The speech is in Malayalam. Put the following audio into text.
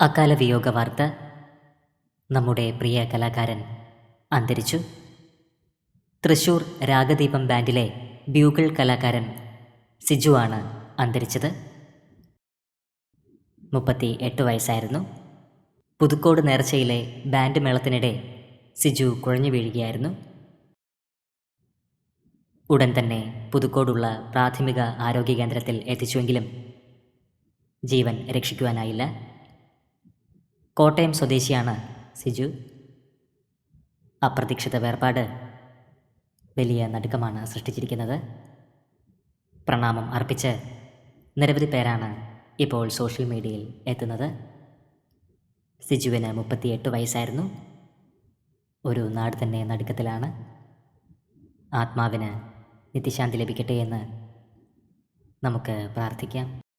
അകാല വിയോഗ വാർത്ത നമ്മുടെ പ്രിയ കലാകാരൻ അന്തരിച്ചു. തൃശൂർ രാഗദീപം ബാൻഡിലെ ബ്യൂഗിൾ കലാകാരൻ സിജു ആണ് അന്തരിച്ചത്. മുപ്പത്തി എട്ട് വയസ്സായിരുന്നു. പുതുക്കോട് നേർച്ചയിലെ ബാൻഡ് മേളത്തിനിടെ സിജു കുഴഞ്ഞു വീഴുകയായിരുന്നു. ഉടൻ തന്നെ പുതുക്കോടുള്ള പ്രാഥമിക ആരോഗ്യ കേന്ദ്രത്തിൽ എത്തിച്ചുവെങ്കിലും ജീവൻ രക്ഷിക്കുവാനായില്ല. കോട്ടയം സ്വദേശിയാണ് സിജു. അപ്രതീക്ഷിത വേർപാട് വലിയ നടുക്കമാണ് സൃഷ്ടിച്ചിരിക്കുന്നത്. പ്രണാമം അർപ്പിച്ച് നിരവധി പേരാണ് ഇപ്പോൾ സോഷ്യൽ മീഡിയയിൽ എത്തുന്നത്. സിജുവിന് മുപ്പത്തിയെട്ട് വയസ്സായിരുന്നു. ഒരു നാട് തന്നെ നടുക്കത്തിലാണ്. ആത്മാവിന് നിത്യശാന്തി ലഭിക്കട്ടെ എന്ന് നമുക്ക് പ്രാർത്ഥിക്കാം.